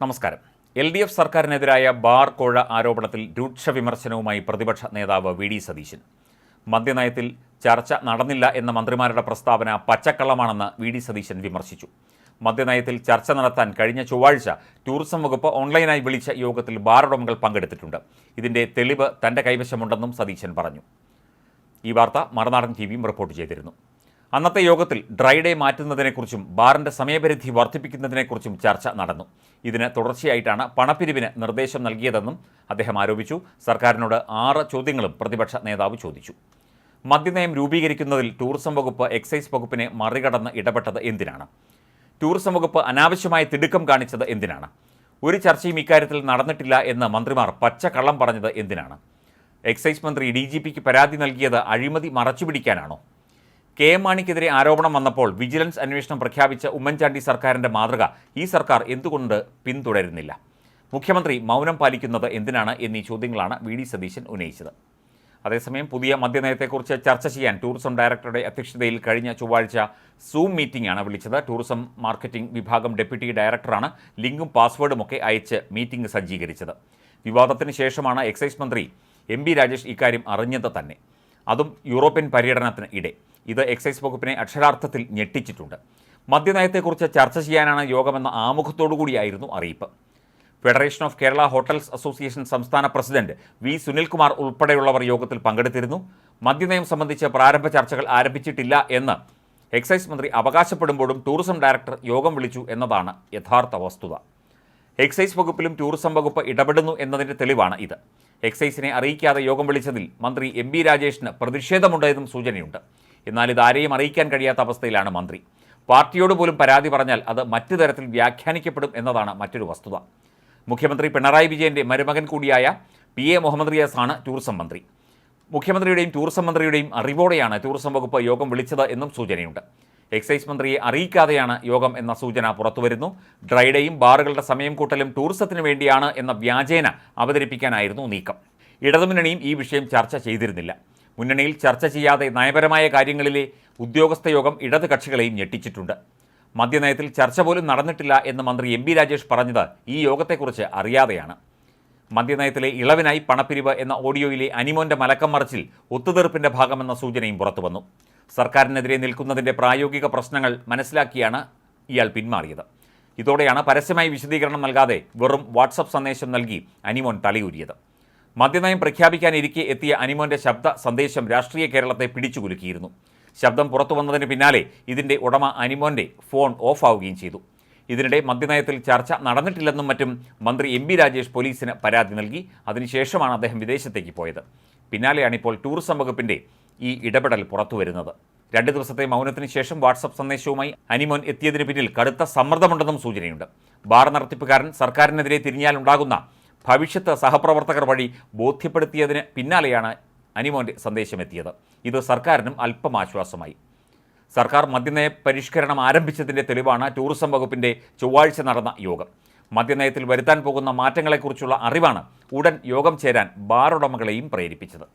നമസ്കാരം. L D F സർക്കാരിനെതിരായ bar കോഴ ആരോപണത്തിൽ രൂക്ഷ വിമർശനവുമായി പ്രതിപക്ഷ നേതാവ് വി ഡി സതീശൻ. മദ്യനയത്തിൽ ചർച്ച നടന്നില്ല എന്ന മന്ത്രിമാരുടെ പ്രസ്താവന പച്ചക്കള്ളമാണെന്ന് വി ഡി സതീശൻ വിമർശിച്ചു. മദ്യനയത്തിൽ ചർച്ച നടത്താൻ കഴിഞ്ഞ ചൊവ്വാഴ്ച ടൂറിസം വകുപ്പ് ഓൺലൈനായി വിളിച്ച യോഗത്തിൽ ബാർ ഉടമകൾ പങ്കെടുത്തിട്ടുണ്ട്. ഇതിന്റെ തെളിവ് തന്റെ കൈവശമുണ്ടെന്നും സതീശൻ പറഞ്ഞു. ഈ വാർത്ത മറുനാടൻ ടി റിപ്പോർട്ട് ചെയ്തിരുന്നു. അന്നത്തെ യോഗത്തിൽ ഡ്രൈ ഡേ മാറ്റുന്നതിനെക്കുറിച്ചും ബാറിന്റെ സമയപരിധി വർദ്ധിപ്പിക്കുന്നതിനെക്കുറിച്ചും ചർച്ച നടന്നു. ഇതിന് തുടർച്ചയായിട്ടാണ് പണപ്പിരിവിന് നിർദ്ദേശം നൽകിയതെന്നും അദ്ദേഹം ആരോപിച്ചു. സർക്കാരിനോട് ആറ് ചോദ്യങ്ങളും പ്രതിപക്ഷ നേതാവ് ചോദിച്ചു. മദ്യനയം രൂപീകരിക്കുന്നതിൽ ടൂറിസം വകുപ്പ് എക്സൈസ് വകുപ്പിനെ മറികടന്ന് ഇടപെട്ടത് എന്തിനാണ്? ടൂറിസം വകുപ്പ് അനാവശ്യമായ തിടുക്കം കാണിച്ചത് എന്തിനാണ്? ഒരു ചർച്ചയും ഇക്കാര്യത്തിൽ നടന്നിട്ടില്ല എന്ന് മന്ത്രിമാർ പച്ചക്കള്ളം പറഞ്ഞത് എന്തിനാണ്? എക്സൈസ് മന്ത്രി ഡി ജി പിക്ക് പരാതി നൽകിയത് അഴിമതി മറച്ചുപിടിക്കാനാണോ? കെ എം മാണിക്കെതിരെ ആരോപണം വന്നപ്പോൾ വിജിലൻസ് അന്വേഷണം പ്രഖ്യാപിച്ച ഉമ്മൻചാണ്ടി സർക്കാരിന്റെ മാതൃക ഈ സർക്കാർ എന്തുകൊണ്ട് പിന്തുടരുന്നില്ല? മുഖ്യമന്ത്രി മൗനം പാലിക്കുന്നത് എന്തിനാണ് എന്നീ ചോദ്യങ്ങളാണ് വി ഡി സതീശൻ ഉന്നയിച്ചത്. അതേസമയം പുതിയ മദ്യനയത്തെക്കുറിച്ച് ചർച്ച ചെയ്യാൻ ടൂറിസം ഡയറക്ടറുടെ അധ്യക്ഷതയിൽ കഴിഞ്ഞ ചൊവ്വാഴ്ച സൂം മീറ്റിംഗാണ് വിളിച്ചത്. ടൂറിസം മാർക്കറ്റിംഗ് വിഭാഗം ഡെപ്യൂട്ടി ഡയറക്ടറാണ് ലിങ്കും പാസ്വേഡുമൊക്കെ അയച്ച് മീറ്റിംഗ് സജ്ജീകരിച്ചത്. വിവാദത്തിന് ശേഷമാണ് എക്സൈസ് മന്ത്രി എം രാജേഷ് ഇക്കാര്യം അറിഞ്ഞത് തന്നെ. അതും യൂറോപ്യൻ പര്യടനത്തിന് ഇടെ. ഇത് എക്സൈസ് വകുപ്പിനെ അക്ഷരാർത്ഥത്തിൽ ഞെട്ടിച്ചിട്ടുണ്ട്. മദ്യനയത്തെക്കുറിച്ച് ചർച്ച ചെയ്യാനാണ് യോഗമെന്ന ആമുഖത്തോടുകൂടിയായിരുന്നു അറിയിപ്പ്. Federation of Kerala hotels association സംസ്ഥാന പ്രസിഡന്റ് വി സുനിൽകുമാർ ഉൾപ്പെടെയുള്ളവർ യോഗത്തിൽ പങ്കെടുത്തിരുന്നു. മദ്യനയം സംബന്ധിച്ച് പ്രാരംഭ ചർച്ചകൾ ആരംഭിച്ചിട്ടില്ല എന്ന് എക്സൈസ് മന്ത്രി അവകാശപ്പെടുമ്പോഴും ടൂറിസം ഡയറക്ടർ യോഗം വിളിച്ചു എന്നതാണ് യഥാർത്ഥ വസ്തുത. എക്സൈസ് വകുപ്പിലും ടൂറിസം വകുപ്പ് ഇടപെടുന്നു എന്നതിന്റെ തെളിവാണ് ഇത്. എക്സൈസിനെ അറിയിക്കാതെ യോഗം വിളിച്ചതിൽ മന്ത്രി എം ബി രാജേഷിന് പ്രതിഷേധമുണ്ടായതും സൂചനയുണ്ട്. എന്നാൽ ഇത് ആരെയും അറിയിക്കാൻ കഴിയാത്ത അവസ്ഥയിലാണ് മന്ത്രി. പാർട്ടിയോട് പോലും പരാതി പറഞ്ഞാൽ അത് മറ്റു തരത്തിൽ വ്യാഖ്യാനിക്കപ്പെടും എന്നതാണ് മറ്റൊരു വസ്തുത. മുഖ്യമന്ത്രി പിണറായി വിജയന്റെ മരുമകൻ കൂടിയായ പി എ മുഹമ്മദ് റിയാസ് ആണ് ടൂറിസം മന്ത്രി. മുഖ്യമന്ത്രിയുടെയും ടൂറിസം മന്ത്രിയുടെയും അറിവോടെയാണ് ടൂറിസം വകുപ്പ് യോഗം വിളിച്ചത് എന്നും സൂചനയുണ്ട്. എക്സൈസ് മന്ത്രിയെ അറിയിക്കാതെയാണ് യോഗം എന്ന സൂചന പുറത്തുവരുന്നു. ഡ്രൈഡേയും ബാറുകളുടെ സമയം കൂട്ടലും ടൂറിസത്തിന് വേണ്ടിയാണ് എന്ന വ്യാജേന അവതരിപ്പിക്കാനായിരുന്നു നീക്കം. ഇടതുമുന്നണിയും ഈ വിഷയം ചർച്ച ചെയ്തിരുന്നില്ല. മുന്നണിയിൽ ചർച്ച ചെയ്യാതെ നയപരമായ കാര്യങ്ങളിലെ ഉദ്യോഗസ്ഥ യോഗം ഇടത് കക്ഷികളെയും ഞെട്ടിച്ചിട്ടുണ്ട്. മദ്യനയത്തിൽ ചർച്ച പോലും നടന്നിട്ടില്ല എന്ന് മന്ത്രി എം രാജേഷ് പറഞ്ഞത് ഈ യോഗത്തെക്കുറിച്ച് അറിയാതെയാണ്. മദ്യനയത്തിലെ ഇളവിനായി പണപ്പിരിവ് എന്ന ഓഡിയോയിലെ അനിമോന്റെ മലക്കം മറിച്ചിൽ ഒത്തുതീർപ്പിന്റെ ഭാഗമെന്ന സൂചനയും പുറത്തുവന്നു സർക്കാരിനെതിരെ നിൽക്കുന്നതിന്റെ പ്രായോഗിക പ്രശ്നങ്ങൾ മനസ്സിലാക്കിയാണ് ഇയാൾ പിന്മാറിയത്. ഇതോടെയാണ് പരസ്യമായി വിശദീകരണം നൽകാതെ വെറും വാട്സപ്പ് സന്ദേശം നൽകി അനിമോൻ തലയൂരിയത്. മദ്യനയം പ്രഖ്യാപിക്കാനിരിക്കെ എത്തിയ അനിമോന്റെ ശബ്ദ സന്ദേശം രാഷ്ട്രീയ കേരളത്തെ പിടിച്ചുകുലുക്കിയിരുന്നു. ശബ്ദം പുറത്തു വന്നതിന് പിന്നാലെ ഇതിന്റെ ഉടമ അനിമോന്റെ ഫോൺ ഓഫ് ആവുകയും ചെയ്തു. ഇതിനിടെ മദ്യനയത്തിൽ ചർച്ച നടന്നിട്ടില്ലെന്നും മറ്റും മന്ത്രി എം രാജേഷ് പോലീസിന് പരാതി നൽകി. അതിനുശേഷമാണ് അദ്ദേഹം വിദേശത്തേക്ക് പോയത്. പിന്നാലെയാണ് ഇപ്പോൾ ടൂറിസം വകുപ്പിന്റെ ഈ ഇടപെടൽ പുറത്തുവരുന്നത്. രണ്ട് ദിവസത്തെ മൗനത്തിന് ശേഷം വാട്സപ്പ് സന്ദേശവുമായി അനിമോൻ എത്തിയതിന് പിന്നിൽ കടുത്ത സമ്മർദ്ദമുണ്ടെന്നും സൂചനയുണ്ട്. ബാർ നടത്തിപ്പുകാരൻ സർക്കാരിനെതിരെ തിരിഞ്ഞാലുണ്ടാകുന്ന ഭവിഷ്യത്ത് സഹപ്രവർത്തകർ വഴി ബോധ്യപ്പെടുത്തിയതിന് പിന്നാലെയാണ് അനിമോന്റെ സന്ദേശമെത്തിയത്. ഇത് സർക്കാരിനും അല്പം ആശ്വാസമായി. സർക്കാർ മദ്യനയ പരിഷ്കരണം ആരംഭിച്ചതിന്റെ തെളിവാണ് ടൂറിസം വകുപ്പിന്റെ ചൊവ്വാഴ്ച നടന്ന യോഗം. മദ്യനയത്തിൽ വരുത്താൻ പോകുന്ന മാറ്റങ്ങളെക്കുറിച്ചുള്ള അറിവാണ് ഉടൻ യോഗം ചേരാൻ ബാറുടമകളെയും പ്രേരിപ്പിച്ചത്.